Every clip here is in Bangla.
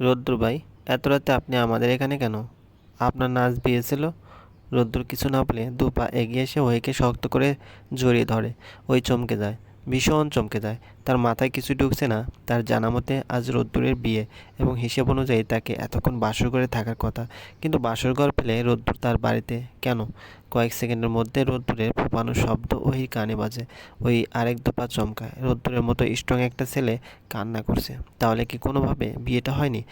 রোদ্দুর ভাই, এত রাতে আপনি আমাদের এখানে কেন? আপনার নাচ দিয়েছিল। রোদ্দুর কিছু না পেলে দু পা এগিয়ে এসে ওইকে শক্ত করে জড়িয়ে ধরে। ওই চমকে যায়। ভীষণ চমকে যায় তার মাথায় কিছু ঢুকছে না, তার জানা মতে আজ রোদ্দুরের বিয়ে এবং হিসেব অনুযায়ী তাকে এতক্ষণ বাসর ঘরে থাকার কথা। কিন্তু বাসর ঘর পেলে রোদ্দুর তার বাড়িতে কেন? কয়েক সেকেন্ডের মধ্যে রোদ্দুরের ফোপানো শব্দ ওই কানে বাজে, ওই আরেক দোপা চমকায়। রোদ্দুরের মতো স্ট্রং একটা ছেলে কান্না করছে। তাহলে কি কোনোভাবে বিয়েটা হয়নি?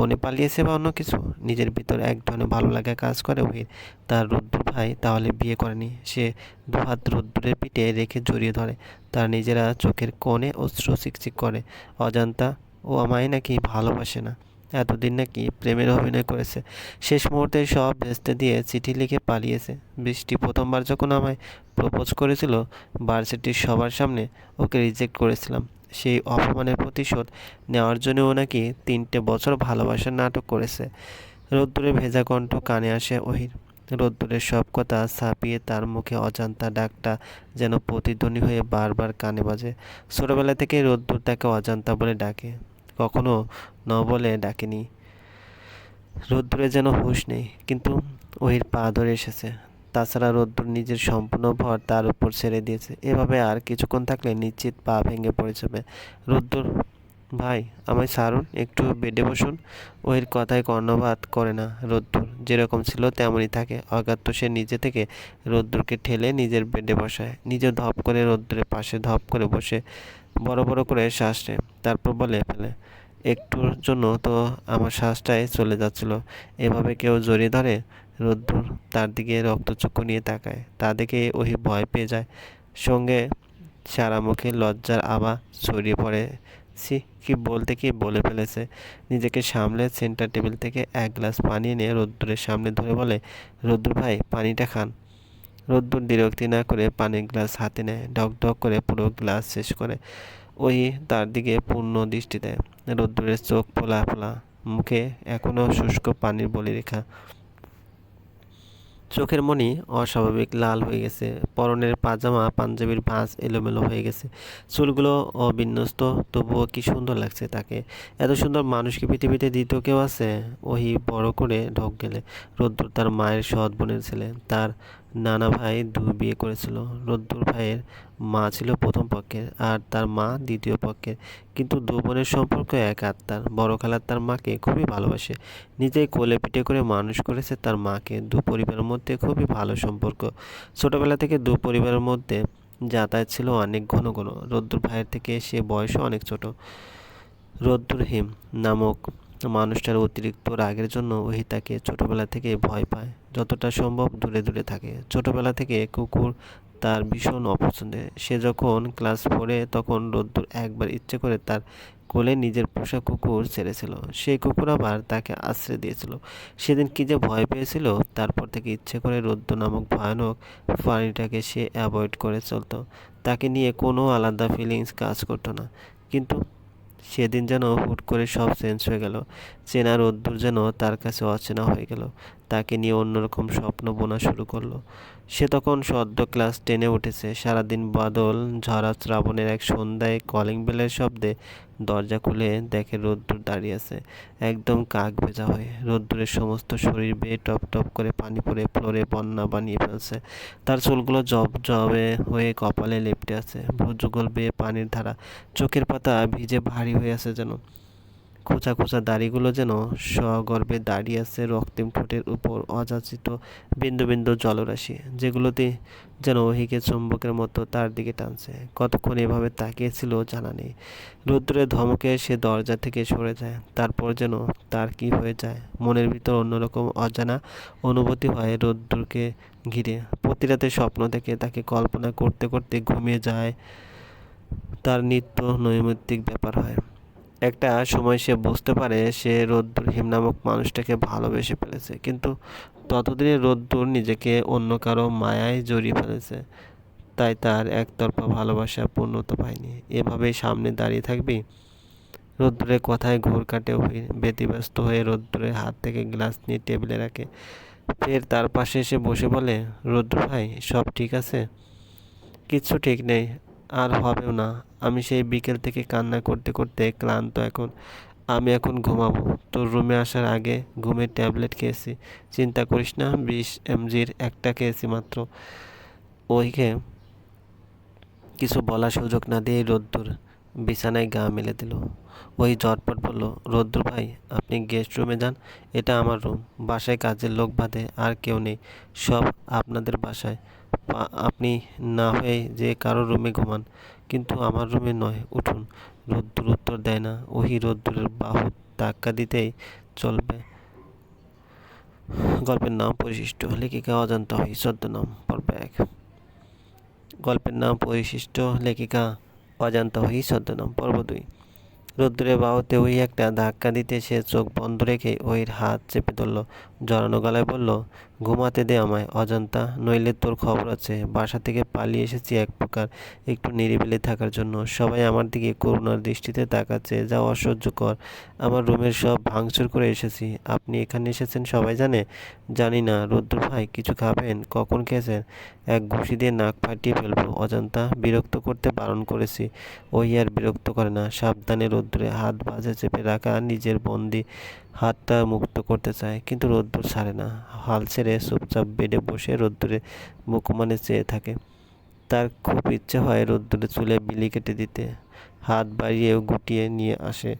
কোণে পালিয়েছে বা অন্য কিছু? নিজের ভিতর এক ধরনের ভালো লাগা কাজ করে ওহির তার রোদ্দুর ভাই তাহলে বিয়ে করেনি। সে দুহাত রোদ্দুরের পিঠে রেখে জড়িয়ে ধরে। তার নিজেরা চোখের কোণে অশ্রু চিকচিক করে। অজান্তা, ও আমায় নাকি ভালোবাসে না। এতদিন নাকি প্রেমের অভিনয় করেছে। শেষ মুহূর্তে সব ভেস্তে দিয়ে চিঠি লিখে পালিয়েছে। বৃষ্টি প্রথমবার যখন আমায় প্রপোজ করেছিল, ভার্সিটির সবার সামনে ওকে রিজেক্ট করেছিলাম। সেই অপমানের প্রতিশোধ নেওয়ার জন্য নাকি তিনটে বছর ভালোবাসার নাটক করেছে। রোদ্দুরে ভেজা কণ্ঠ কানে আসে ওহির। রোদ্দুরের সব কথা ছাপিয়ে তার মুখে অজান্তা ডাকটা যেন প্রতিধ্বনি হয়ে বারবার কানে বাজে। ছোটোবেলা থেকে রোদ্দুর তাকে অজান্তা বলে ডাকে। কখনো ন বলে ডাকেনি। রোদ্দুরে যেন হুঁশ নেই, কিন্তু ওহির পা ধরে এসেছে। তাছাড়া রোদ্দুর নিজের সম্পূর্ণ ভর তার উপর ছেড়ে দিয়েছে। এভাবে আর কিছুক্ষণ থাকলে নিশ্চিত পা ভেঙে পড়ে যাবে। রোদ্দুর, ভাই, আমায় সারুন একটু বেডে বসুন। ওহির কথায় কর্ণপাত করে না রোদ্দুর। যেরকম ছিল তেমনই থাকে। অগাত্য সে নিজে থেকে রোদ্দুরকে ঠেলে নিজের বেডে বসায়। নিজে ধপ করে রোদ্দুরের পাশে ধপ করে বসে বড় বড় করে শ্বাস তারপর বলে, ফেলে, একটুর জন্য তো আমার শ্বাসটাই চলে যাচ্ছিল। এভাবে কেউ জড়িয়ে ধরে রোদ্দুর তার দিকে রক্তচক্ষু নিয়ে তাকায়। তা দেখে ওহি ভয় পেয়ে যায়। সঙ্গে সারা মুখে লজ্জার আভা ছড়িয়ে পড়ে। সি কি বলতে কি বলে ফেলেছে? নিজেকে সামলে সেন্টার টেবিল থেকে এক গ্লাস পানি এনে রোদ্দুরের সামনে ধরে বলে, রোদ্দুর ভাই, পানিটা খান। রোদ্দুর বিরক্তি না করে পানির গ্লাস হাতে নেয়, ঢক ঢক করে পুরো গ্লাস শেষ করে। ওই তার দিকে পূর্ণ দৃষ্টি দেয়। রোদ্দুরের চোখ ফোলা ফোলা, মুখে এখনও শুষ্ক পানির বলি রেখা চোখের মনি অস্বাভাবিক লাল হয়ে গেছে। পরনের পাজামা পাঞ্জাবির ভাঁজ এলোমেলো হয়ে গেছে। চুলগুলো অবিন্যস্ত, তবুও কি সুন্দর লাগছে তাকে? এত সুন্দর মানুষকে পৃথিবীতে দ্বিতীয় কেউ আছে? ওহি বড় করে ঢোক গেলে। রোদ্দুর তার মায়ের সৎ বোনের ছেলে। তার নানা ভাই দু বিয়ে করেছিল। রোদ্দুর ভাইয়ের মা ছিল প্রথম পক্ষের আর তার মা দ্বিতীয় পক্ষের। কিন্তু দু বোনের সম্পর্ক এক আত্মার বড় খালার তার মাকে খুবই ভালোবাসে। নিজেই কোলে পিঠে করে মানুষ করেছে তার মাকে। দু পরিবারের মধ্যে খুবই ভালো সম্পর্ক। ছোটোবেলা থেকে দু পরিবারের মধ্যে যাতায়াত ছিল অনেক ঘন ঘন। রোদ্দুর ভাইয়ের থেকে সে বয়সও অনেক ছোট। রোদ্দুর হিম নামক মানুষটার অতিরিক্ত রাগের জন্য ওহি তাকে ছোটবেলা থেকে ভয় পায়, যতটা সম্ভব দূরে দূরে থাকে। ছোটবেলা থেকে কুকুর তার ভীষণ অপছন্দের সে যখন ক্লাস ফোরে, তখন রোদ্দুর একবার ইচ্ছে করে তার কোলে নিজের পোষা কুকুর ছেড়েছিল। সেই কুকুর আবার তাকে আশ্রয় দিয়েছিল। সেদিন কি যে ভয় পেয়েছিল, তারপর থেকে ইচ্ছে করে রোদ্দুর নামক ভয়ানক প্রাণীটাকে সে অ্যাভয়েড করে চলতো। তাকে নিয়ে কোনো আলাদা ফিলিংস কাজ করতো না। কিন্তু সেদিন যেন হুট করে সব চেঞ্জ হয়ে গেল। চেনা রোদ্দুর যেন তার কাছে অচেনা হয়ে গেল। তাকে নিয়ে অন্যরকম স্বপ্ন বোনা শুরু করল। সে তখন সদ্য ক্লাস টেনে উঠেছে। সারাদিন বাদল ঝরা শ্রাবণের এক সন্ধ্যায় কলিং বেলের শব্দে দরজা খুলে দেখে রোদ্দুর দাঁড়িয়ে আছে। একদম কাক ভেজা হয়ে রোদ্দুরের সমস্ত শরীর বেয়ে টপ টপ করে পানি পরে ফ্লোরে বন্যা বানিয়ে ফেলছে। তার চুলগুলো জব জবে হয়ে কপালে লেপটে আছে। ভুজুগল বেয়ে পানির ধারা চোখের পাতা ভিজে ভারী হয়ে আছে যেন। খোঁচা খোঁচা দাড়িগুলো যেন সগর্বে দাঁড়িয়ে আছে রক্তিম ঠোঁটের উপর অযাচিত বিন্দু বিন্দু জলরাশি, যেগুলোতে যেন ওহিকে চুম্বকের মতো তার দিকে টানছে। কতক্ষণ এভাবে তাকিয়েছিল জানা নেই। রৌদ্রের ধমকে সে দরজা থেকে সরে যায়, তারপর যেন তার কি হয়ে যায়, মনের ভিতর অন্যরকম অজানা অনুভূতি হয় রৌদ্রকে ঘিরে। প্রতি রাতে স্বপ্ন থেকে তাকে কল্পনা করতে করতে ঘুমিয়ে যায়, তার নিত্য নৈমিত্তিক ব্যাপার হয়। একটা সময় সে বুঝতে পারে সে রোদ্দুর হিম নামক মানুষটাকে ভালোবেসে ফেলেছে। কিন্তু ততদিনে রোদ্দুর নিজেকে অন্য কারও মায়ায় জড়িয়ে ফেলেছে। তাই তার একতরফা ভালোবাসা পূর্ণতা পায়নি। এভাবেই সামনে দাঁড়িয়ে থাকবি? রোদ্দুরের কথায় ঘুর কাটে ব্যতিব্যস্ত হয়ে রোদ্দুরের হাত থেকে গ্লাস নিয়ে টেবিলে রাখে। ফের তার পাশে এসে বসে বলে, রোদ্দুর ভাই, সব ঠিক আছে? কিচ্ছু ঠিক নেই। আর হবেও না। আমি সেই বিকেল থেকে কান্না করতে করতে ক্লান্ত এখন। আমি এখন ঘুমাবো। তোর রুমে আসার আগে ঘুমের ট্যাবলেট খেয়েছি। চিন্তা করিস না, বিশ এমজির একটা খেয়েছি মাত্র। ওইকে কিছু বলার সুযোগ না দিয়ে রোদ্দুর বিছানায় গা মেলে দিল। ওই ঝটপট বলল, রোদ্দুর ভাই, আপনি গেস্ট রুমে যান। এটা আমার রুম। বাসায় কাজের লোক বাদে আর কেউ নেই। সব আপনাদের বাসায়। আপনি না হয়ে যে কারও রুমে ঘুমান, কিন্তু আমার রুমে নয়, উঠুন। রোদ্দুর উত্তর দেয় না, ওহি রোদ্দুরের বাহু ধাক্কা দিতেই চলবে। গল্পের নাম পরিশিষ্ট, লেখিকা অজান্ত হই নাম পর্ব এক গল্পের নাম পরিশিষ্ট, লেখিকা অজান্ত হই নাম পর্ব দুই। রোদ্দুরে বাহুতে ওই একটা ধাক্কা দিতে সে চোখ বন্ধ রেখে ওইর হাত চেপে ধরল। জড়ানো গলায় বলল, ঘুমাতে দে আমায়, অজান্তা। নইলে তোর খবর আছে। বাসা থেকে পালিয়ে এসেছি এক প্রকার একটু নিরিবিলি থাকার জন্য। সবাই আমার দিকে করুণার দৃষ্টিতে তাকাচ্ছে। যা অসহ্যকর আমার রুমের সব ভাঙচুর করে এসেছি। আপনি এখানে এসেছেন, সবাই জানে? জানি না। রোদ্দুর ভাই, কিছু খাবেন? কখন খেয়েছেন? এক ঘুষি দিয়ে নাক ফাটিয়ে ফেলব অজান্তা, বিরক্ত করতে বারণ করেছি। ওই আর বিরক্ত করে না। সাবধানে রোদ্দুরে হাত বাজে চেপে রাখা নিজের বন্দি হাতটা মুক্ত করতে চায়, কিন্তু রোদ্দুর ছাড়ে না। হাল ছেড়ে চুপচাপ বেডে বসে রোদ্দুরে মুখমানে চেয়ে থাকে। তার খুব ইচ্ছে হয় রোদ্দুরে চুলে বিলি কেটে দিতে। হাত বাড়িয়ে গুটিয়ে নিয়ে আসে।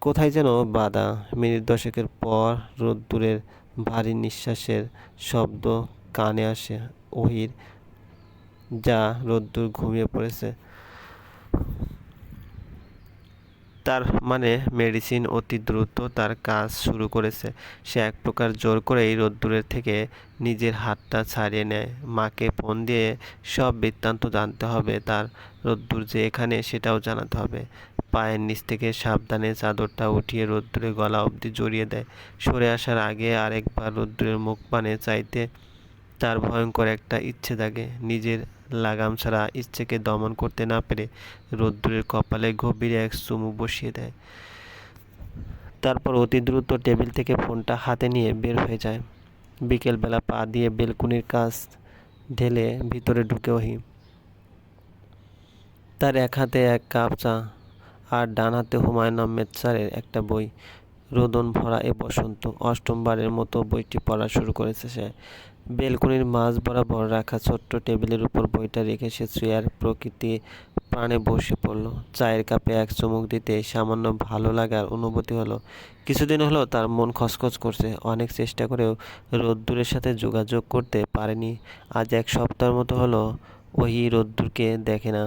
কোথায় যেন বাধা। মিনিট দশেকের পর রোদ্দুরের ভারী নিঃশ্বাসের শব্দ কানে আসে। ওহির যা রোদ্দুর ঘুমিয়ে পড়েছে। তার মানে মেডিসিন অতি দ্রুত তার কাজ শুরু করেছে। সে এক প্রকার জোর করেই রোদ্দুরের থেকে নিজের হাতটা ছাড়িয়ে নেয়। মাকে ফোন দিয়ে সব বৃত্তান্ত জানতে হবে তার রোদ্দুর যে এখানে সেটাও জানাতে হবে। পায়ের নিচ থেকে সাবধানে চাদরটা উঠিয়ে রোদ্দুরে গলা অবধি জড়িয়ে দেয়। সরে আসার আগে আরেকবার রোদ্দুরের মুখ পানে চাইতে তার ভয়ঙ্কর একটা ইচ্ছে জাগে নিজের লাগাম ছাড়া ইচ্ছেকে দমন করতে না পেরে রোদ্দুরের কপালে গভীরে এক চুমু বসিয়ে দেয়। তারপর অতি দ্রুত টেবিল থেকে ফোনটা হাতে নিয়ে বের হয়ে যায়। বিকেলবেলা পা দিয়ে বেলকুনির কাজ ঢেলে ভিতরে ঢুকে ওহি। তার এক হাতে এক কাপ চা আর ডান হাতে হুমায়ুন আহমেদ স্যারের একটা বই। রোদন ভরা এ বসন্ত অষ্টমবারের মতো বইটি পড়া শুরু করেছে সে। বেলকনির মাঝ বরাবর রাখা ছোট্ট টেবিলের উপর বইটা রেখে সে চেয়ার প্রকৃতি প্রাণে বসে পড়ল। চায়ের কাপে এক চুমুক দিতে সামান্য ভালো লাগার অনুভূতি হলো। কিছুদিন হলো তার মন খসখস করছে। অনেক চেষ্টা করেও রোদ্দুরের সাথে যোগাযোগ করতে পারেনি। আজ এক সপ্তাহের মতো হলো, ওই রোদ্দুরকে দেখে না।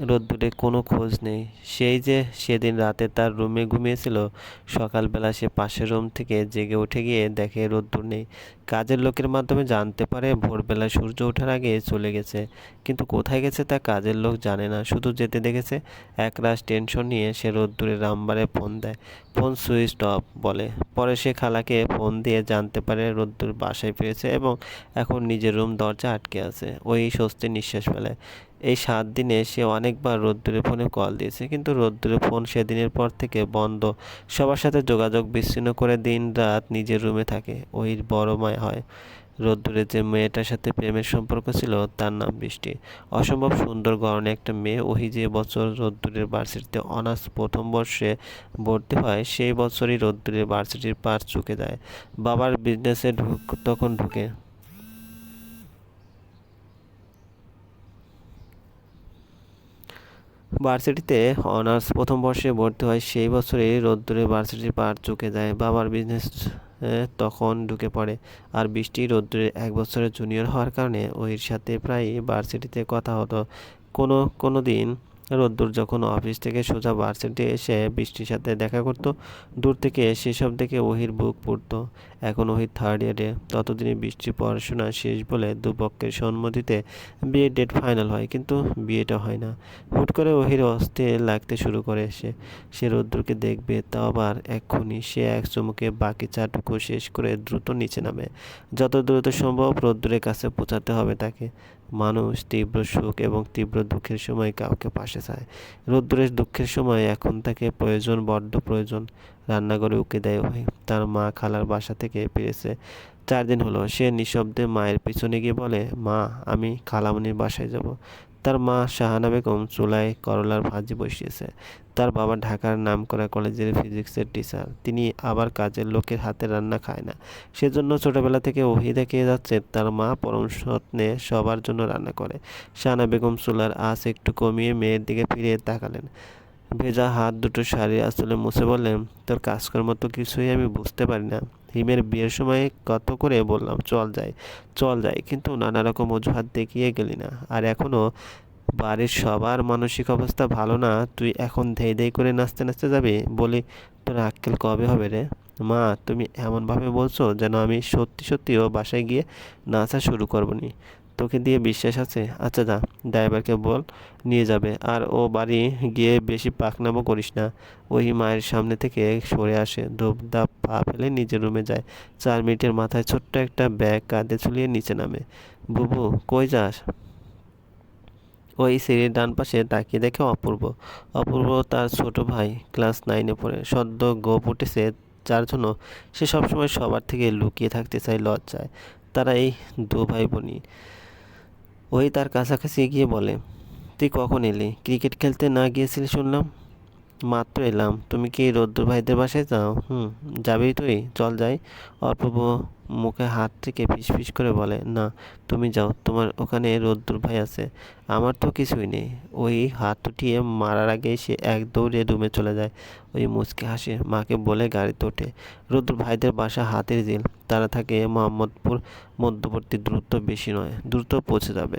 রোদ্দুরে কোনো খোঁজ নেই। সেই যে সেদিন রাতে তার রুমে ঘুমিয়েছিল, সকালবেলা সে পাশের রুম থেকে জেগে উঠে গিয়ে দেখে রোদ্দুর নেই। কাজের লোকের মাধ্যমে জানতে পারে ভোরবেলা সূর্য ওঠার আগে চলে গেছে। কিন্তু কোথায় গেছে তা কাজের লোক জানে না, শুধু যেতে দেখেছে একরাশ টেনশন নিয়ে সে রোদ্দুরে রামবারে ফোন দেয়। ফোন সুইচ অফ বলে। পরে সে খালাকে ফোন দিয়ে জানতে পারে রোদ্দুর বাসায় ফিরেছে এবং এখন নিজের রুম দরজা আটকে আছে। ওই স্বস্তির নিঃশ্বাস ফেলে। এই সাত দিনে সে অনেকবার রোদ্দুরে ফোনে কল দিয়েছে, কিন্তু রোদ্দুরে ফোন সেদিনের পর থেকে বন্ধ। সবার সাথে যোগাযোগ বিচ্ছিন্ন করে দিন রাত নিজের রুমে থাকে। ওই বড় মায় হয়। রোদ্দুরের যে মেয়েটার সাথে প্রেমের সম্পর্ক ছিল, তার নাম বৃষ্টি। অসম্ভব সুন্দর গরনে একটা মেয়ে ওহি যে বছর রোদ্দুরের ভার্সিটিতে অনার্স প্রথম বর্ষে ভর্তি হয়, সেই বছরই রোদ্দুরের ভার্সিটির পার চুকে যায়। বাবার বিজনেসে ঢুক তখন ঢুকে। ভার্সিটিতে অনার্স প্রথম বর্ষে ভর্তি হয়, সেই বছরেই রোদ্দুরে ভার্সিটির পার চুকে যায়। বাবার বিজনেস তখন ঢুকে পড়ে। আর বৃষ্টি রোদ্দুরে এক বছরের জুনিয়র হওয়ার কারণে ওইর সাথে প্রায় ভার্সিটিতে কথা হতো। কোনো কোনো দিন রোদ্দুর যখন অফিস থেকে সোজা ভার্সিটি এসে বৃষ্টির সাথে দেখা করতো, দূর থেকে সেসব দেখে ওহির বুক পড়তো। এখন ওহির থার্ড ইয়ারে ততদিনে বৃষ্টি পড়াশোনা শেষ বলে দুপক্ষের সম্মতিতে বিয়ের ডেট ফাইনাল হয়, কিন্তু বিয়েটা হয় না। হুট করে ওহির অস্থির লাগতে শুরু করে সে সে রোদ্দুরকে দেখবে তা আবার এক্ষুনি সে এক চুমুকে বাকি চাটুকু শেষ করে দ্রুত নিচে নামে। যত দ্রুত সম্ভব রোদ্দুরের কাছে পৌঁছাতে হবে তাকে। মানুষ তীব্র সুখ এবং তীব্র দুঃখের সময় কাউকে পাশে চায়। রোদ্দুরের দুঃখের সময় এখন তাকে প্রয়োজন, বড্ড প্রয়োজন। রান্নাঘরে উকে দেয় ভাই তার মা খালার বাসা থেকে ফিরেছে। চার দিন হলো। সে নিঃশব্দে মায়ের পিছনে গিয়ে বলে, মা, আমি খালামনির বাসায় যাব। তার মা শাহানা বেগম চুলায় করলার ভাজি বসিয়েছে। তার বাবা ঢাকার নামকরা কলেজের ফিজিক্সের টিচার। তিনি আবার কাজের লোকের হাতে রান্না খায় না। সেজন্য ছোটবেলা থেকে ওহি দেখে যাচ্ছে তার মা পরম যত্নে সবার জন্য রান্না করে। শাহানা বেগম চুলার আঁচ একটু কমিয়ে মেয়ের দিকে ফিরে তাকালেন। ভেজা হাত দুটো শাড়ি আসলে মুছে বললেন, তোর কাজকর্ম তো কিছুই আমি বুঝতে পারি না। হিমের বিয়ের সময় কত করে বললাম, চল যাই চল যাই। কিন্তু নানা রকম অজুহাত দেখিয়ে গেলি না। আর এখনও বাড়ির সবার মানসিক অবস্থা ভালো না। তুই এখন ধেই ধেই করে নাচতে নাচতে যাবি? বলি, তোর আক্কেল কবে হবে রে? মা, তুমি এমনভাবে বলছো যেন আমি সত্যি সত্যিও বাসায় গিয়ে নাচা শুরু করব নি। তোকে দিয়ে বিশ্বাস আছে? আচ্ছা যা, ড্রাইভারকে বল, নিয়ে যাবে। আর ও বাড়ি গিয়ে বেশি পাকনামো করিস না। ওই মায়ের সামনে থেকে সরে আসে দোপদাপ পা ফেলে নিজের রুমে যায়। চার মিনিটের মাথায় ছোট্ট একটা ব্যাগ কাঁধে ঝুলিয়ে নিচে নামে। বুবু, কই যাস? ওই সিঁড়ির ডান পাশে তাকিয়ে দেখে অপূর্ব। অপূর্ব তার ছোট ভাই, ক্লাস নাইনে পড়ে। সদ্য গোপ উঠেছে যার জন্য সে সবসময় সবার থেকে লুকিয়ে থাকতে চায়, লজ্জায়। তারা এই দু ভাই বোনই ওই তার কাছাকাছি গিয়ে বলে তুই কখন এলি? ক্রিকেট খেলতে না গিয়েছিলি শুনলাম? মাত্র এলাম। তুমি কি রোদ্দুর ভাইদের বাসায় যাও? হুম, যাবি তুই? চল যাই। অর্পব মুখে হাত থেকে ফিস ফিস করে বলে, না, তুমি যাও। তোমার ওখানে রোদ্দুর ভাই আছে। আমার তো কিছুই নেই। ওই হাত উঠিয়ে মারার আগে সে এক দৌড়ে রুমে চলে যায়। ওই মুচকে হাসে মাকে বলে গাড়িতে ওঠে। রোদ্দুর ভাইদের বাসা হাতের জিল তারা থাকে মোহাম্মদপুর মধ্যবর্তী দূরত্ব বেশি নয়, দ্রুত পৌঁছে যাবে।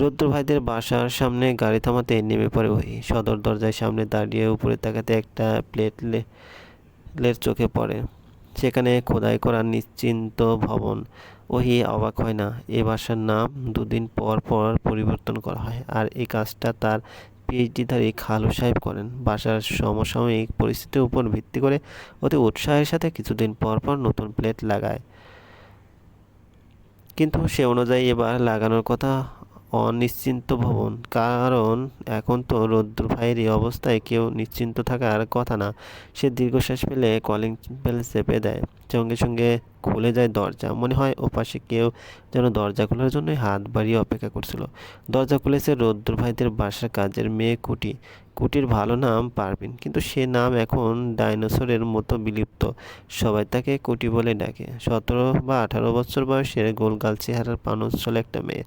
রুদ্র ভাইদের বাসার সামনে গাড়ি থামাতে নেমে পড়ে ওই। সদর দরজার সামনে দাঁড়িয়ে উপরে তাকাতে একটা প্লেট লের চোখে পড়ে। সেখানে খোদাই করা নিশ্চিন্ত ভবন। ওহি অবাক হয় না, এ বাসার নাম দুদিন পর পর পরিবর্তন করা হয় আর এই কাজটা তার পিএইচডিধারী খালু সাহেব করেন। বাসার সমসাময়িক পরিস্থিতির উপর ভিত্তি করে অতি উৎসাহের সাথে কিছুদিন পর পর নতুন প্লেট লাগায়। কিন্তু সে অনুযায়ী এবার লাগানোর কথা অনিশ্চিন্ত ভবন। কারণ এখন তো রৌদ্র ভাইয়ের অবস্থায় কেউ নিশ্চিন্ত থাকার কথা না। সে দীর্ঘশ্বাস ফেলে কলিং বেল চেপে দেয়। সঙ্গে সঙ্গে খুলে যায় দরজা। মনে হয় ওপাশে কেউ যেন দরজা খোলার জন্যই হাত বাড়িয়ে অপেক্ষা করছিল। দরজা খুলেছে রৌদ্র ভাইদের বাসার কাজের মেয়ে কুটি। কুটির ভালো নাম পারবিন, কিন্তু সে নাম এখন ডাইনোসরের মতো বিলুপ্ত। সবাই তাকে কুটি বলে ডাকে। সতেরো বা আঠারো বছর বয়সের গোলগাল চেহারার পানচ্ছল একটা মেয়ে।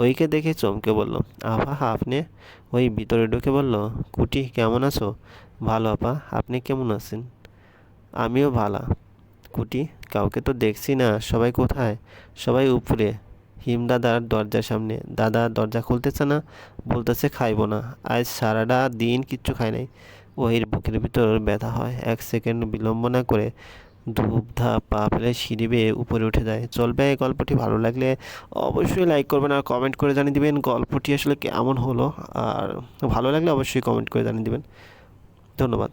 ওইকে দেখে চমকে বলল, আফা, আপনি ওই ভিতরে ঢুকে বলল, কুটি, কেমন আছো? ভালো, আপা। আপনি কেমন আছেন? আমিও ভালা। কুটি, কাউকে তো দেখছি না। সবাই কোথায়? সবাই উপরে। হিম দাদার দরজার সামনে, দাদা, দরজা খুলতেছে না? বলতেছে খাইবো না। আজ সারাটা দিন কিচ্ছু খায় নাই। ওহির বুকের ভিতর ব্যথা হয়। এক সেকেন্ড বিলম্ব না করে ধূপ ধাপ পা ফেলে সিঁড়ি বেয়ে উপরে উঠে যায়। চলবে, এই গল্পটি ভালো লাগলে অবশ্যই লাইক করবেন আর কমেন্ট করে জানিয়ে দিবেন গল্পটি আসলে কেমন হলো। আর ভালো লাগলে অবশ্যই কমেন্ট করে জানিয়ে দিবেন। ধন্যবাদ।